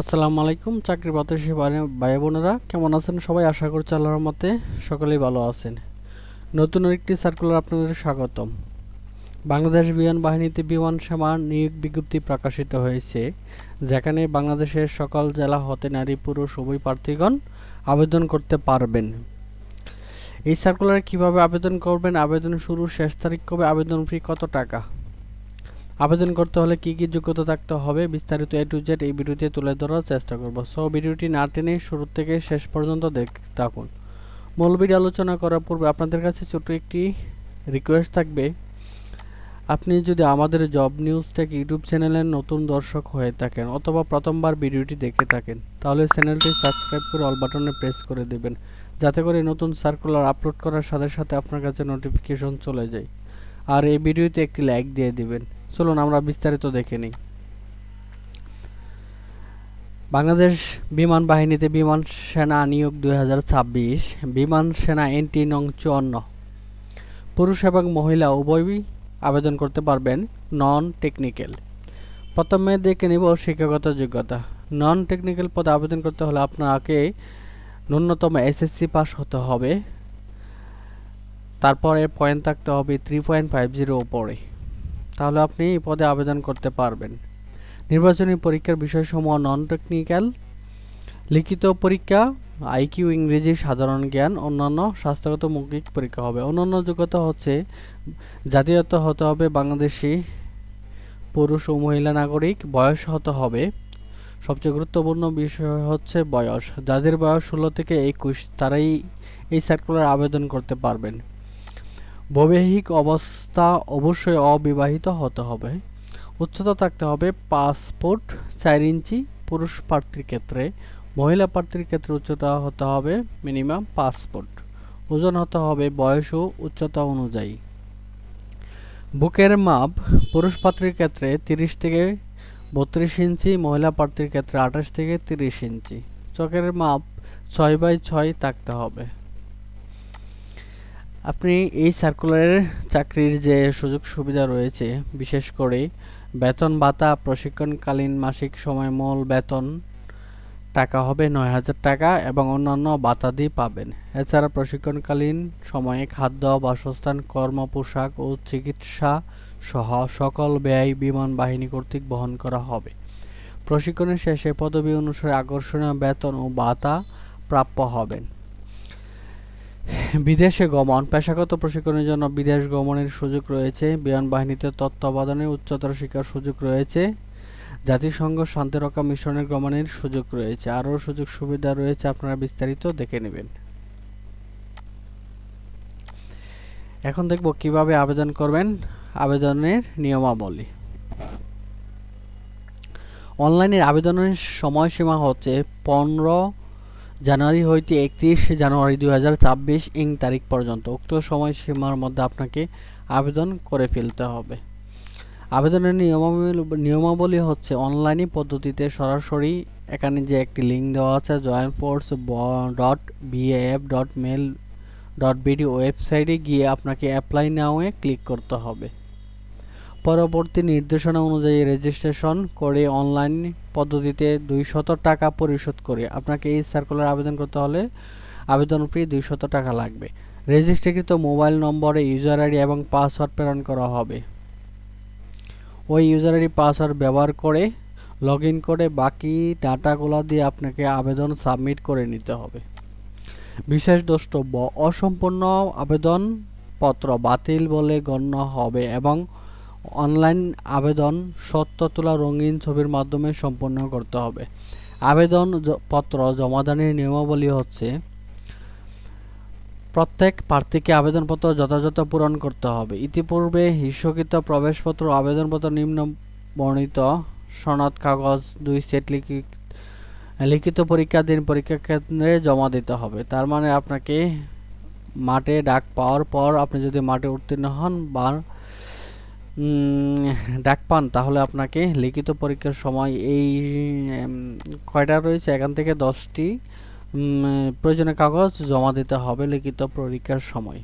আসসালামু আলাইকুম চাকরি প্রত্যাশী ভাই বোনেরা কেমন আছেন সবাই? আশা করছি আল্লাহর মতে সকলেই ভালো আছেন। নতুন একটি সার্কুলার আপনাদের স্বাগতম। বাংলাদেশ বিমান বাহিনীতে বিমান সেবা নিয়োগ বিজ্ঞপ্তি প্রকাশিত হয়েছে, যেখানে বাংলাদেশের সকল জেলা হতে নারী, পুরুষ, উভয় প্রার্থীগণ আবেদন করতে পারবেন। এই সার্কুলারে কীভাবে আবেদন করবেন? আবেদন শুরু শেষ তারিখ কবে? আবেদন ফি কত টাকা? আবেদন করতে হলে কি কি যোগ্যতা থাকতে হবে বিস্তারিত এ টু জেড এই ভিডিওতে তুলে ধরার চেষ্টা করব। সো ভিডিওটি না টেনে শুরু থেকে শেষ পর্যন্ত দেখ থাকুন। মূল ভিডিও আলোচনা করার পূর্বে আপনাদের কাছে ছোট একটি রিকোয়েস্ট থাকবে। আপনি যদি আমাদের জব নিউজ থেকে ইউটিউব চ্যানেলের নতুন দর্শক হয়ে থাকেন অথবা প্রথমবার ভিডিওটি দেখে থাকেন, তাহলে চ্যানেলটি সাবস্ক্রাইব করে অল বাটনে প্রেস করে দেবেন, যাতে করে নতুন সার্কুলার আপলোড করার সাথে সাথে আপনার কাছে নোটিফিকেশন চলে যায়। আর এই ভিডিওতে একটি লাইক দিয়ে দিবেন। চলুন আমরা বিস্তারিত দেখে নিই। বাংলাদেশ বিমান বাহিনীতে বিমান সেনা নিয়োগ দুই বিমান সেনা এনটি নং চুয়ান্ন। পুরুষ এবং মহিলা উভয়ই আবেদন করতে পারবেন নন টেকনিক্যাল। প্রথমে দেখে নিব শিক্ষাগত যোগ্যতা। নন টেকনিক্যাল পদে আবেদন করতে হলে আপনাকে ন্যূনতম এসএসসি পাস হতে হবে। তারপরে পয়েন্ট থাকতে হবে থ্রি পয়েন্ট ফাইভ জিরো উপরে। তাহলে আপনি এই পদে আবেদন করতে পারবেন। নির্বাচনী পরীক্ষার বিষয়সমূহ নন টেকনিক্যাল লিখিত পরীক্ষা আইকিউ ইংরেজি, সাধারণ জ্ঞান, অন্যান্য স্বাস্থ্যগত মৌখিক পরীক্ষা হবে। অন্যান্য যোগ্যতা হচ্ছে জাতীয়তা হতে হবে বাংলাদেশি পুরুষ ও মহিলা নাগরিক, বয়স হতে হবে। সবচেয়ে গুরুত্বপূর্ণ বিষয় হচ্ছে বয়স। যাদের বয়স ষোলো থেকে একুশ, তারাই এই সার্কুলার আবেদন করতে পারবেন। বৈবাহিক অবস্থা অবশ্যই অবিবাহিত হতে হবে। উচ্চতা থাকতে হবে পাসপোর্ট চার ইঞ্চি। পুরুষ প্রার্থীর ক্ষেত্রে, মহিলা প্রার্থীর ক্ষেত্রে উচ্চতা হতে হবে মিনিমাম পাসপোর্ট ওজন হতে হবে বয়স ও উচ্চতা অনুযায়ী। বুকের মাপ, পুরুষ প্রার্থীর ক্ষেত্রে তিরিশ থেকে বত্রিশ ইঞ্চি, মহিলা প্রার্থীর ক্ষেত্রে আঠাশ থেকে তিরিশ ইঞ্চি। চোখের মাপ ছয় বাই ছয় থাকতে হবে। আপনি এই সার্কুলারের চাকরির যে সুযোগ সুবিধা রয়েছে, বিশেষ করে বেতন ভাতা, প্রশিক্ষণকালীন মাসিক সময় মূল বেতন, টাকা হবে নয় হাজার টাকা এবং অন্যান্য বাতাদি পাবেন। এছাড়া প্রশিক্ষণকালীন সময়ে খাদ্য, বাসস্থান, কর্ম, পোশাক ও চিকিৎসা সহ সকল ব্যয় বিমান বাহিনী কর্তৃক বহন করা হবে। প্রশিক্ষণের শেষে পদবি অনুসারে আকর্ষণীয় বেতন ও ভাতা প্রাপ্য হবেন। বিদেশে গমন। পেশাগত প্রশিক্ষণের জন্য বিদেশ গমনের সুযোগ রয়েছে। বিমান বাহিনীতে তত্ত্বাবধানের উচ্চতর শিক্ষার সুযোগ রয়েছে। জাতিসংঘ শান্তিরক্ষা মিশনের গমনের সুযোগ রয়েছে। আরও সুযোগ সুবিধা রয়েছে, আপনারা বিস্তারিত দেখে নেবেন। এখন দেখব কীভাবে আবেদন করবেন আবেদনের নিয়মাবলী। অনলাইনের আবেদনের সময়সীমা হচ্ছে পনেরো জানুয়ারি হইতে একত্রিশ জানুয়ারি দুই হাজার ছাব্বিশ ইং তারিখ পর্যন্ত। উক্ত সময়সীমার মধ্যে আপনাকে আবেদন করে ফেলতে হবে। আবেদনের নিয়মাবলী নিয়মাবলী হচ্ছে অনলাইনে পদ্ধতিতে সরাসরি এখানে যে একটি লিঙ্ক দেওয়া আছে joint force dot BAF dot mail dot BD ওয়েবসাইটে গিয়ে আপনাকে অ্যাপ্লাই নাওয়ে ক্লিক করতে হবে। পরবর্তী নির্দেশনা অনুযায়ী রেজিস্ট্রেশন করে অনলাইন পদ্ধতিতে দুইশত টাকা পরিশোধ করে। আপনাকে এই সার্কুলার আবেদন করতে হলে আবেদন ফি দুইশত টাকা লাগবে। রেজিস্ট্রিকৃত মোবাইল নম্বরে ইউজার আইডি এবং পাসওয়ার্ড প্রেরণ করা হবে। ওই ইউজার আইডি পাসওয়ার্ড ব্যবহার করে লগ ইন করে বাকি ডাটাগুলো দিয়ে আপনাকে আবেদন সাবমিট করে নিতে হবে। বিশেষ দ্রষ্টব্য, অসম্পূর্ণ আবেদনপত্র বাতিল বলে গণ্য হবে এবং অনলাইন আবেদন সত্য তোলা রঙিন ছবির মাধ্যমে সম্পন্ন করতে হবে। আবেদন পত্র জমাদানের নিয়মাবলী হচ্ছে, প্রত্যেক প্রার্থীকে আবেদনপত্র যথাযথ পূরণ করতে হবে। ইতিপূর্বে হিস্যকৃত প্রবেশপত্র আবেদনপত্র নিম্ন বর্ণিত সনদ, কাগজ, দুই সেট লিখিত পরীক্ষা, দিন পরীক্ষা কেন্দ্রে জমা দিতে হবে। তার মানে আপনাকে মাঠে ডাক পাওয়ার পর আপনি যদি মাঠে উত্তীর্ণ হন বা ডাক পান, তাহলে আপনাকে লিখিত পরীক্ষার সময় এই কয়টা রয়েছে? এখান থেকে দশটি প্রয়োজনীয় কাগজ জমা দিতে হবে লিখিত পরীক্ষার সময়।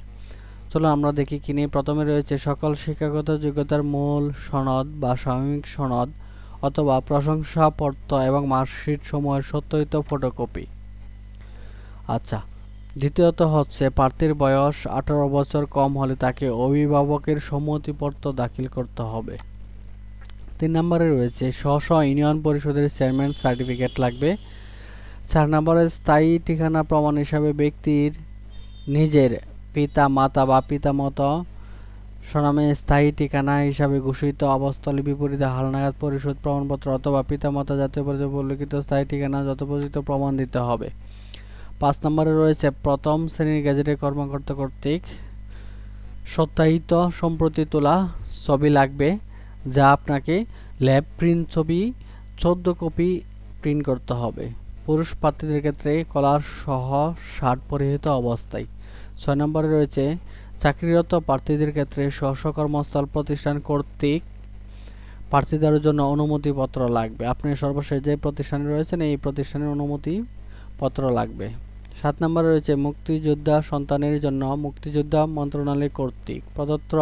চলো আমরা দেখি কিনে প্রথমে রয়েছে। সকল শিক্ষাগত যোগ্যতার মূল সনদ বা সাময়িক সনদ অথবা প্রশংসাপত্র এবং মার্কশিট সমূহের সত্যায়িত ফটোকপি। আচ্ছা দ্বিতীয়ত হচ্ছে, প্রার্থীর বয়স আঠারো বছর কম হলে তাকে অভিভাবকের সম্মতিপত্র দাখিল করতে হবে। তিন নম্বরে রয়েছে স্ব ইউনিয়ন পরিষদের চেয়ারম্যান সার্টিফিকেট লাগবে। চার নম্বরে, স্থায়ী ঠিকানা প্রমাণ হিসাবে ব্যক্তির নিজের পিতা, মাতা বা পিতামাতা স্বনামে স্থায়ী ঠিকানা হিসাবে ঘোষিত অবস্থলে বিপরীতে হালনাগাদ পরিশোধ প্রমাণপত্র অথবা পিতামাতা জাতীয় পরিচয় উল্লিখিত স্থায়ী ঠিকানা যথোপযুক্ত প্রমাণ দিতে হবে। পাঁচ নম্বরে রয়েছে প্রথম শ্রেণির গ্যাজেটের কর্মকর্তা কর্তৃক সত্যায়িত সম্প্রতি তোলা ছবি লাগবে, যা আপনাকে ল্যাব প্রিন্ট ছবি, চোদ্দ কপি প্রিন্ট করতে হবে। পুরুষ প্রার্থীদের ক্ষেত্রে কলার সহ শার্ট পরিহিত অবস্থায়। ছয় নম্বরে রয়েছে, চাকরিরত প্রার্থীদের ক্ষেত্রে স্ব কর্মস্থল প্রতিষ্ঠান কর্তৃক প্রার্থীদের জন্য অনুমতিপত্র লাগবে। আপনি সর্বশেষ যে প্রতিষ্ঠানে রয়েছেন, এই প্রতিষ্ঠানের অনুমতি পত্র লাগবে। সাত নম্বরে রয়েছে, মুক্তিযোদ্ধা সন্তানের জন্য মুক্তিযোদ্ধা মন্ত্রণালয় কর্তৃক প্রদত্ত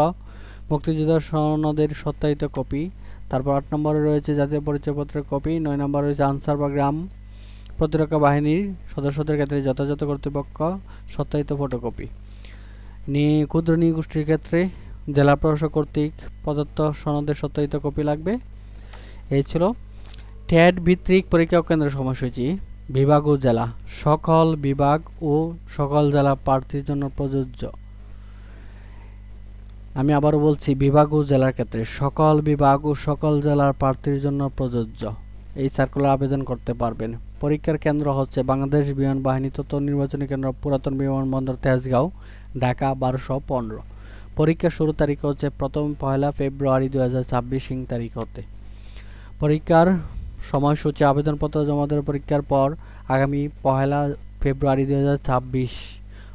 মুক্তিযোদ্ধা সনদের সত্যায়িত কপি। তারপর আট নম্বরে রয়েছে, জাতীয় পরিচয়পত্রের কপি। নয় নম্বরে রয়েছে, আনসার বা গ্রাম প্রতিরক্ষা বাহিনীর সদস্যদের ক্ষেত্রে যথাযথ কর্তৃপক্ষ সত্যায়িত ফটোকপি। নিয়ে ক্ষুদ্র নৃগোষ্ঠীর ক্ষেত্রে জেলা প্রশাসক কর্তৃক প্রদত্ত সনদের সত্যায়িত কপি লাগবে। এই ছিল ট্যাড ভিত্তিক পরীক্ষা কেন্দ্র সময়সূচি। বিভাগ ও জেলা, সকল বিভাগ ও সকল জেলা প্রার্থীর জন্য প্রযোজ্য। আমি আবারও বলছি, বিভাগ ও জেলার ক্ষেত্রে সকল বিভাগ ও সকল জেলার প্রার্থীর জন্য প্রযোজ্য। এই সার্কুলার আবেদন করতে পারবেন। পরীক্ষার কেন্দ্র হচ্ছে বাংলাদেশ বিমান বাহিনী তথ্য নির্বাচনী কেন্দ্র, পুরাতন বিমানবন্দর তেজগাঁও, ঢাকা বারোশো পনেরো। পরীক্ষার শুরু তারিখ হচ্ছে প্রথম পয়লা ফেব্রুয়ারি দু হাজার ছাব্বিশ তারিখ হতে। পরীক্ষার সময়সূচি আবেদনপত্র জমা দেওয়ার পরীক্ষার পর আগামী পহেলা ফেব্রুয়ারি দু হাজার ছাব্বিশ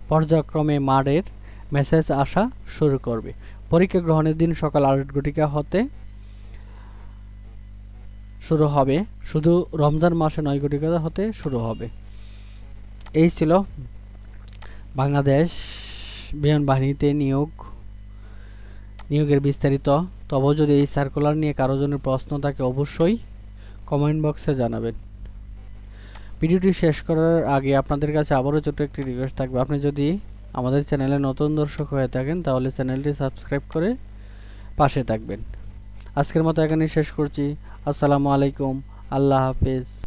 পর্যায়ক্রমে মারের মেসেজ আসা শুরু করবে। পরীক্ষা গ্রহণের দিন সকাল আট ঘটিকা হতে শুরু হবে। শুধু রমজান মাসে নয়, ঘটিকা হতে শুরু হবে। এই ছিল বাংলাদেশ বিমান বাহিনীতে নিয়োগ, নিয়োগের বিস্তারিত। তবে যদি এই সার্কুলার নিয়ে কারও জন্য প্রশ্ন থাকে, অবশ্যই কমেন্ট বক্সে জানাবেন। ভিডিওটি শেষ করার আগে আপনাদের কাছে আবারও ছোট একটি রিকোয়েস্ট থাকবে। আপনি যদি আমাদের চ্যানেলে নতুন দর্শক হয়ে থাকেন, তাহলে চ্যানেলটি সাবস্ক্রাইব করে পাশে থাকবেন। আজকের মতো এখানে শেষ করছি। আসসালামু আলাইকুম। আল্লাহ হাফিজ।